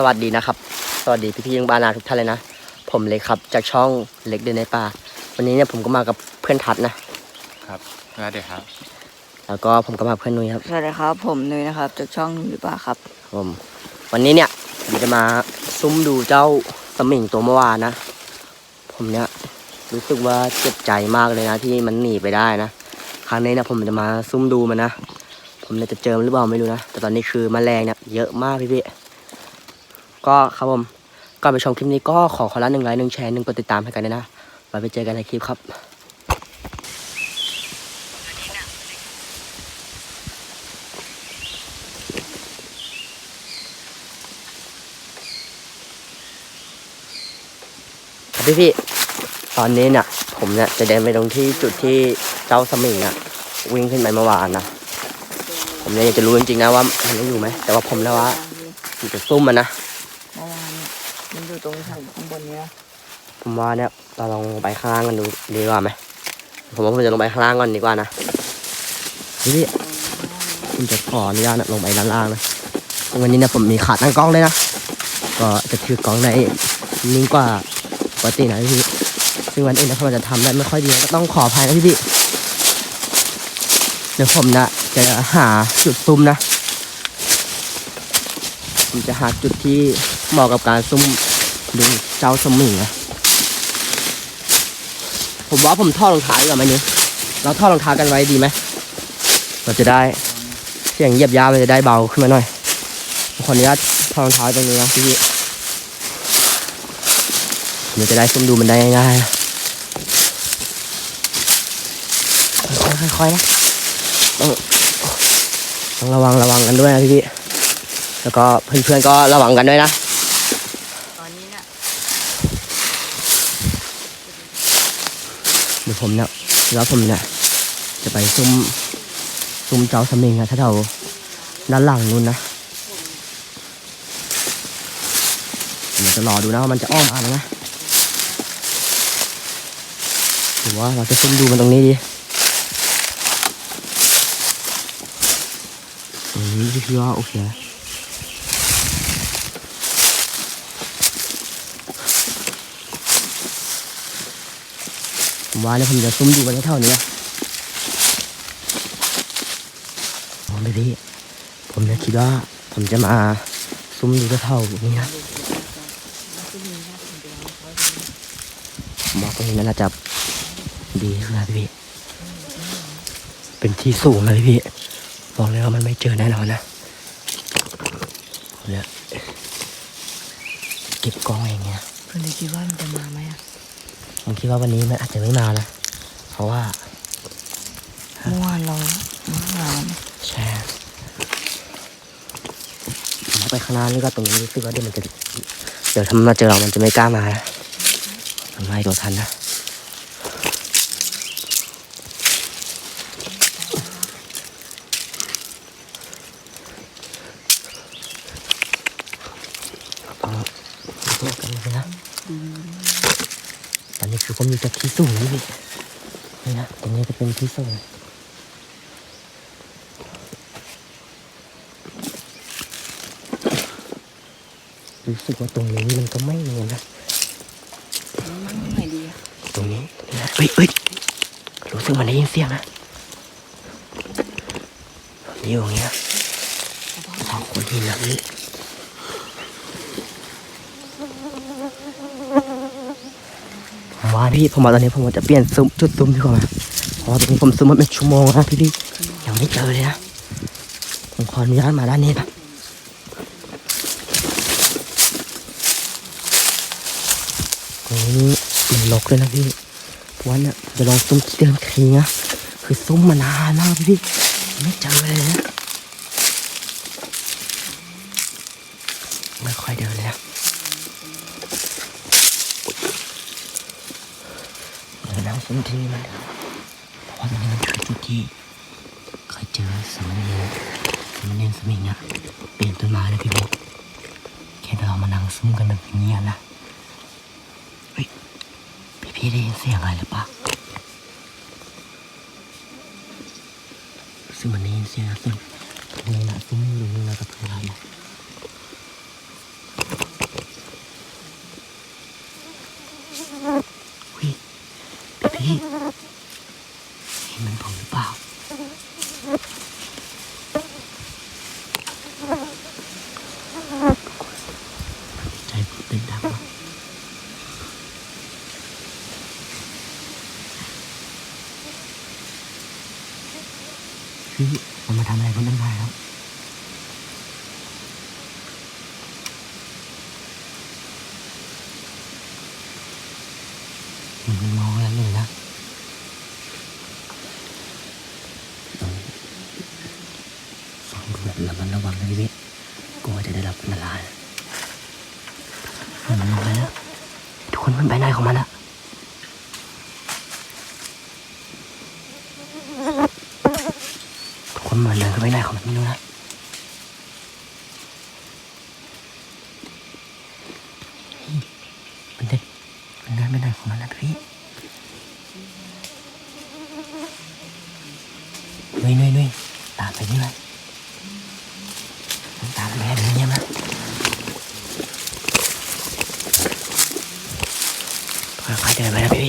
สวัสดีนะครับ สวัสดีพี่ๆยังบานาทุกท่านเลยนะ ผมเล็กครับ จากช่องเล็กเดินในป่า วันนี้เนี่ยผมก็มากับเพื่อนทัดนะครับแล้วเดี๋ยวครับ แล้วก็ผมก็มาเพื่อนนุ้ยครับ สวัสดีครับ ผมนุ้ยนะครับ จากช่องหรือเปล่าครับ ผม วันนี้เนี่ยผมจะมาซุ่มดูเจ้าสมิงตัวเมื่อวานนะ ผมเนี่ยรู้สึกว่าเจ็บใจมากเลยนะ ที่มันหนีไปได้นะ ครั้งนี้เนี่ยผมจะมาซุ่มดูมันนะ ผมเนี่ยจะเจอมันหรือเปล่าไม่รู้นะ แต่ตอนนี้คือแมลงเนี่ยเยอะมากพี่ๆ ก็ครับผมก่อนไปชมคลิปนี้ก็ขอขอละหนึ่งไลค์หนึ่งแชร์หนึ่งกดติดตามให้กันด้วยนะไว้ไปเจอกันในคลิปครับพี่พี่ๆตอนนี้เนี่ยผมเนี่ยจะเดินไปตรงที่จุดที่เจ้าสมิงอะ วิ่งขึ้นไปเมื่อวานนะผมเนี่ยอยากจะรู้จริงๆนะว่ามันยังอยู่ไหมแต่ว่าผมแล้วว่าจะซุ่มมันนะ เมื่อวานเนี่ยมันอยู่ตรงแถวข้างบนเนี้ย ผม ว่าเนี่ยเราลองลงไปข้างล่างกันดูดีกว่าไหมผมว่าผมจะลงไปข้างล่างก่อนดีกว่านะพี่พี่ผมจะขออนุญาตลงไปด้านล่างนะวันนี้เนี่ยผมมีขาตั้งกล้องเลยนะก็จะถือกล้องได้นิ่งกว่าปกตินะพี่ซึ่งวันอื่นนะผมจะทำได้ไม่ค่อยดีก็ต้องขออภัยนะพี่พี่เดี๋ยวผมนะจะหาจุดซุ่มนะผมจะหาจุดที่เหมาะกับการซุ่มดูเจ้าสมิงนะ ผมว่าผมทอดรองเท้าดีกว่าไหมนี่เราทอดรองเท้ากันไว้ดีไหมเราจะได้เสียงเหยียบยามันจะได้เบาขึ้นมาหน่อยขออนุญาตทอดรองเท้าตรงนี้นะพี่พี่ผมจะได้ซุ่มดูมันได้ง่ายๆค่อยๆนะต้องต้องระวังระวังกันด้วยนะพี่พี่แล้วก็เพื่อนๆก็ระวังกันด้วยนะ ตอนนี้เนี่ย เดี๋ยวผมเนี่ยแล้วผมเนี่ยจะไปซุ่มซุ่มเจ้าสมิงอะถ้าเราด้านหลังนู้นนะผมจะรอดูนะว่ามันจะอ้อมมาหรือไงหรือว่าเราจะซุ่มดูมันตรงนี้ดีตรงนี้พี่ว่าโอเค ผมว่าเนี่ยผมจะซุ่มดูมันเท่านี้นะมองไปพี่ผมเนี่ยคิดว่าผมจะมาซุ่มดูเท่านี้นะมว่าตรงนี้น่าจะดีขึ้นนะพี่ เป็นที่สูงเลยพี่บอกเลยว่ามันไม่เจอแน่นอนนะเนี่ยเก็บกล้องอย่างเงี้ยเพื่อนคิดว่ามันจะมาไหมอะ ผมคิดว่าวันนี้มันอาจจะไม่มานะ เพราะว่าเมื่อวานเราเมื่อวานแช่ผมไปข้างหน้านี่ก็ตรงนี้รู้สึกว่าเดี๋ยวมันจะ เดี๋ยวถ้ามันมาเจอเรามันจะไม่กล้ามานะมันไม่ตัวทันนะ ต้องเลือกกันเลยนะตอนนี้คือผมอยู่จากที่ สูงนี่พี่นี่นะตรงนี้จะเป็นที่สูงรู้สึกว่าตรงนี้มันก็ไม่เนียนนะมันตรงไหนดีอะตรงนี้ตรงนี้นะเฮ้ยเฮ้ยรู้สึกมันได้ยินเสียงนะนี่อยู่ตรงนี้นะสองคนที่นั่งนี่ผม ว่าพี่ผมว่าตอนนี้ผมว่าจะเปลี่ยนซุมจุดซุ่มดีกว่าเพราะตรงนี้ผมซุ่มมาเป็นชั่วโมงแล้วนะพี่พี่ยังไม่เจอเลยนะผมขออนุญาตมาด้านนี้นะตรงนี้มันลกเลยนะพี่ว่าเนี่ยจะลองซุ่มเดิมทีนะคือซุ่มมานานมากพี่พี่ไม่เจอเลยนะไม่ค่อยเดินเลยนะ เดี๋ยวนั่งที่นี่มันเพราะว่าตรงนี้มันคือจุดที่เคยเจอสามเณรสามเณรสมิงอะเปลี่ยนต้นไม้เลยพี่บุ๊คแค่เรามานั่งซุ่มกันแบบเงียบนะเฮ้ยพี่พี่ได้ยินเสียงอะไรหรือปล่าซึ่งมันได้ยินเสียงนะซึ่งตรงนี้นะซุ่มอยู่ตรงนี้นะกับเพื่อนเรานะ อุ้ยพี่ เห็นมันผมหรือเปล่า ใจผมเต้นดังมากพี่มันมาทำอะไรคนตั้งนานแล้ว มันไม่มองแล้วเลยนะฟังดูแบบระ มัดระวังนะพี่พี่กลัวจะได้รับอันตรายมันไปแล้วทุกคนมันไปไหนของมันละทุกคนมันเดินเข้าไปไหนของมันไม่รู้นะมันเดินมันเดินไปไหนของมันละพี่นุ้ยนุ้ยนุ้ยตามไปนี่เลยตามไปให้เงียบๆนะ ค่อยๆเดินไปนะพี่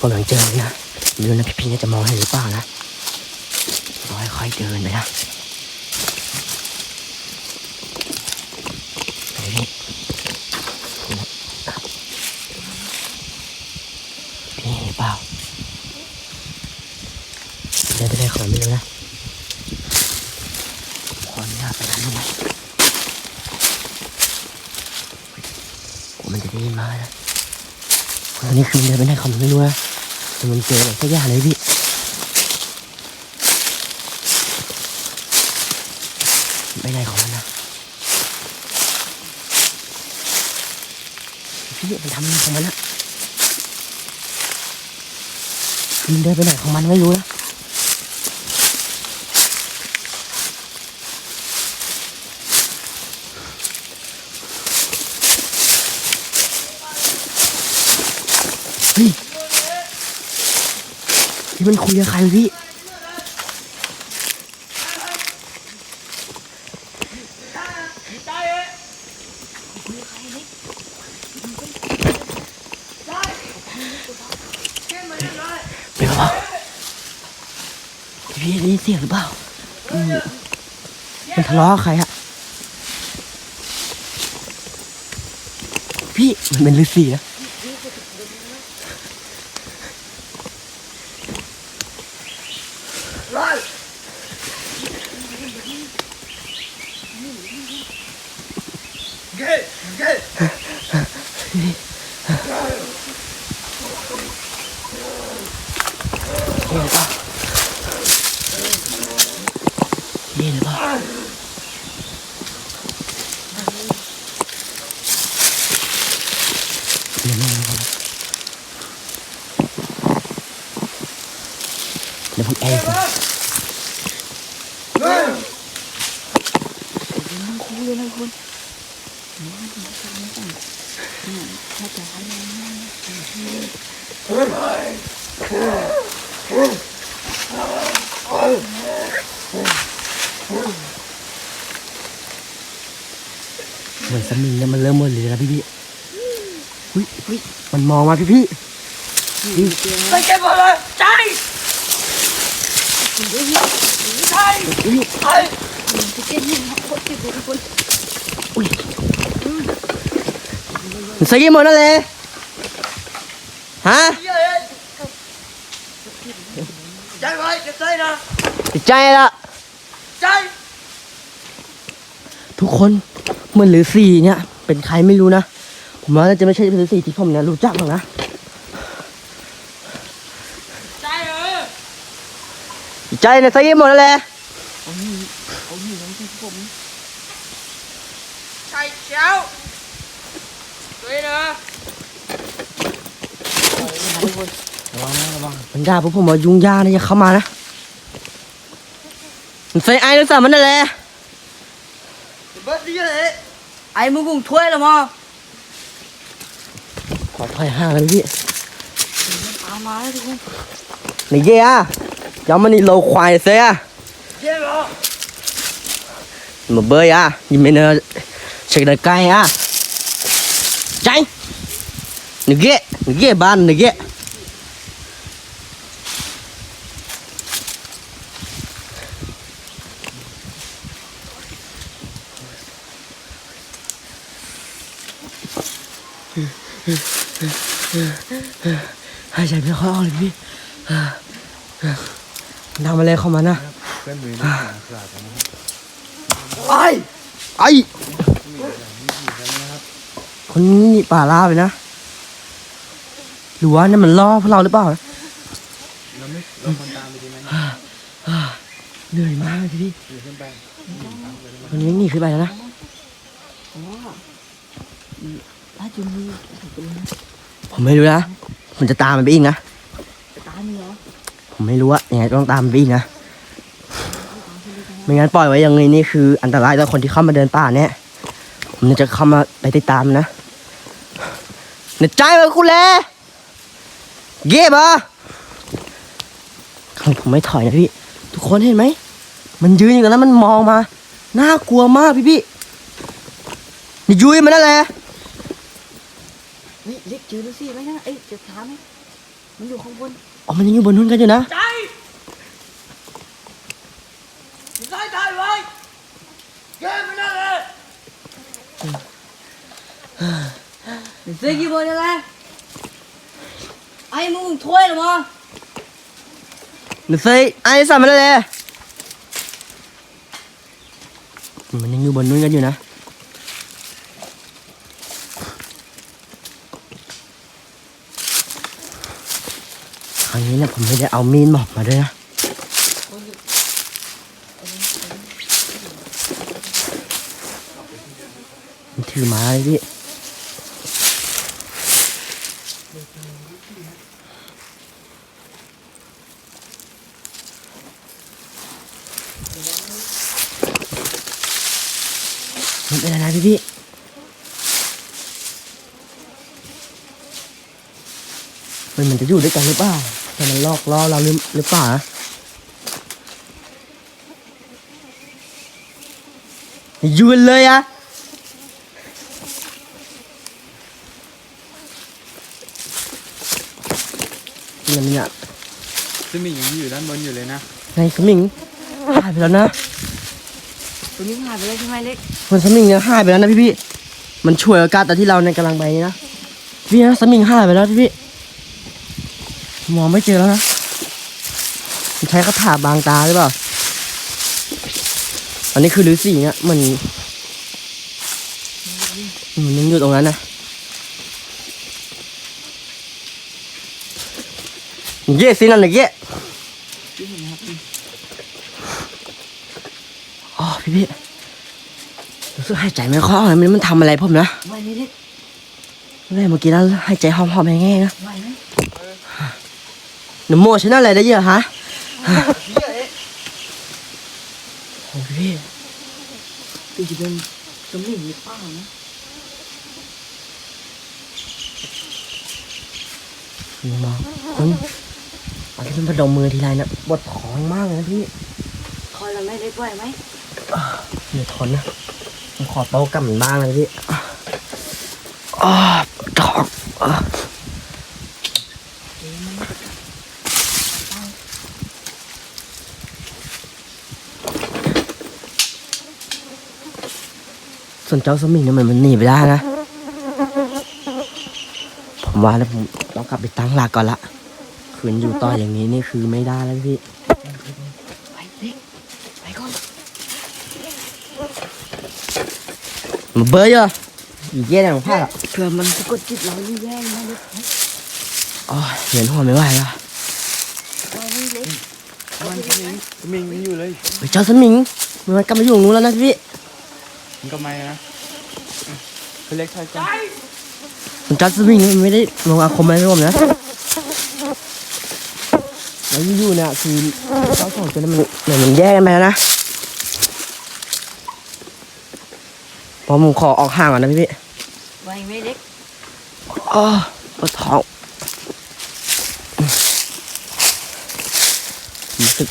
ตอนนี้ผมยังเจอนะไม่รู้นะพี่พี่จะมองเห็นหรือเปล่านะเราค่อยเดินไปนะพี่พี่เห็นหรือเปล่าเดินไปได้ขอไม่รู้นะขออนุญาตไปนั้นได้ไหมมันจะได้ยินมานะ ตอนนี้คือมันเดินไปไหนของมันไม่รู้นะแต่มันเจออะไรสักอย่างเลยพี่ไปไหนของมันนะพี่มันทำอะไรของมันนะมันเดินไปไหนของมันไม่รู้นะ มันคุยกับใครพี่เป็นเปล่าพี่ได้ยินเสียงหรือเปล่าอืมมันทะเลาะกับใครอะพี่มันเป็นฤาษีนะ เห็นหรือเปล่าเห็ นหรือเปล่าเดี๋ยวนั่งก่อนนะเดี๋ยวผมแอบก่อนทั้งคู่เลยนะคุณถ้าจะให้เหมือนสมิงเนี่ยมันเริ่มหมดเลยนะพี่พี่อุ้ยอุ้ยมันมองมาพี่พี่พี่ไปเก็บหมดเลยใจใจอุ้ยใจจะเก็บเงินเขาเก็บทุกคนอุ้ยมันใส่กี่หมดนั่นเลย ฮะเยอะใจไว้เก็บใจนะติดใจละใจทุกคนเหมือนฤาษีเนี่ย เป็นใครไม่รู้นะ ผมว่าน่าจะไม่ใช่ฤาษีที่ผมเนี่ยรู้จักหรอกนะใจเออติดใจเนี่ยใส่กี่หมดนั่นเลยเอาหนีเอาหนีน้องที่ผม ใจเชียวด้วยนะมันด่าพวกผมว่ายุ่งยากนะอย่าเข้ามานะมันใส่ไอ้ฤาษีมันนั่นแหละเบิร์ดดีเลยไอ้มึงกุ้งถ้วยละมั้งขอถอยห่างกันพี่ตามมาแล้วทุกคนนี่เย่อะย้ำมันนี่โลควายเสียเย้เหรอมาเบย อะยิงไม่เนอ Check the guy ha. Chạy. Nửa ghê, nửa ghê ban nửa ghê. Hai chạy biết khó rồi đi. Nào mà lên không mà nè. เพื่อนมือนี่สลับกันนะครั บ ai ai คนนี้นี่ป่าล่าไปนะหรือว่านี่นมันล่อพวกเราหรือเปล่าเราไม่เราคนตามไปดีไหมเหนื่อยมากเลยพี่หรือขึ้นไปคนนี้หนีขึ้นไปแล้วนะถ้าจุนมีเป็นไงผมไม่รู้นะผมจะตามมันไปอีกนะจะตายมีเหรอผมไม่รู้อะยังไงก็ต้องตามมันไปอีกนะ ไม่งั้นปล่อยไว้อย่างนี้นี่คืออันตรายต่อคนที่เข้ามาเดินป่าเนี่ย ผมจะเข้ามาไปติดตามนะเนยใจมาคุณแลเก็บอะผมไม่ถอยนะพี่ ทุกคนเห็นไหม มันยืนอยู่ตรงนั้นมันมองมา น่ากลัวมากพี่พี่นี่ยุ้ยมันนั่นแหละเฮ้ยเล็กเจอแล้วสิไหมนะ เอ้ยเจอขาไหมมันอยู่ข้างบน อ๋อ มันยังอยู่บนนู้นกันอยู่นะ Sai Dây gì bồi nè. Ai muốn thuê rồi mà. หรือเฟยไอ้สั่นมาแล้วแหละมันยังอยู่บนนู้นกันอยู่นะ ครั้งนี้เนี่ยผมไม่ได้เอามีดหมอกมาด้วยนะ มันถือไม้เลยพี่ มันเป็นอะไรพี่พี่ มันมันจะอยู่ด้วยกันหรือเปล่าแต่มันลอกล่อเราหรือหรือเปล่านะอยู่กันเลยอะเนี่ยเนี่ยซึ่งมีอย่างนี้อยู่ด้านบนอยู่เลยนะในสมิงหายไปแล้วนะตัวนี้หายไปแล้วใช่ไหมเล็กมันสมิงเนี่ยหายไปแล้วนะพี่พี่มันช่วยอากาศตอนที่เราในยกำลังไปนี่นะพี่นะสมิงหายไปแล้วพี่พี่ มองไม่เจอแล้วนะมันใช้คาถาบางตาหรือเปล่า อันนี้คือฤาษีเนี่ยมันมันยังอยู่ตรงนั้นนะเย่สินั่นนะเย่ที่เห็นนะครับอ๋อพี่พี่รู้สึกหายใจไม่ค่อยออกเลยมันมันทำอะไรผมนะไหวไหมเล็กแม่เมื่อกี้นั้นหายใจหอมๆแห้งๆนะไหวไหมหนูโมฉันอะไรได้เยอะฮะโอ้พี่ตีจะเป็นสมิงหรือเปล่านะพี่มองคุณอันที่มันพนมมือทีไรนะปวดท้องมากเลยนะพี่คอยเราไหมเล็กไหวไหมเดี๋ยวทนนะผมขอโต๊ะกลับมันบ้างเลยพี่อ๋อปวดท้อง ส่วนเจ้าสมิงเนี่ยมันมันหนีไปได้นะ ผมว่าแล้วผมต้องกลับไปตั้งหลักก่อนละ คืนอยู่ต่ออย่างนี้นี่คือไม่ได้แล้วพี่ไหวเล็กไปก่อนมาเบอร์เยอะอีกเย่ของผ้าอะเผื่อมันสะกดจิตเราอยู่แย่งนะเล็กอ๋อเหรียญหัวไม่ไหวแล้วไหวไหมเล็กมันสมิงสมิงยังอยู่เลยเฮ้ยเจ้าสมิงมันกลับมาอยู่ตรงนู้นแล้วนะพี่มัน ก็ไม่นะพี่เล็กถอยก่อนมันเจ้าสมิงมันไม่ได้ลงอาคมอะไรให้ผมนะ แล้วอยู่ๆเนี่ยคือเจ้าสองตัวนั้นมันเหมือนมันแยกกันไปแล้วนะพอผมขอออกห่างก่อนนะพี่พี่ไหวไหมเล็กอ๋อปวดท้องรู้สึก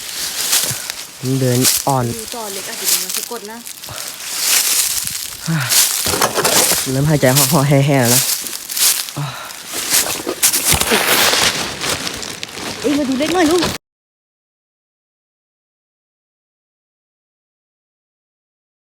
มันเดินอ่อนอยู่ต่อเล็กอาจจะเป็นมันสะกดนะ เริ่มหายใจห่อๆแห่ๆแล้วเอ้ยมาดูเล็กหน่อยลูก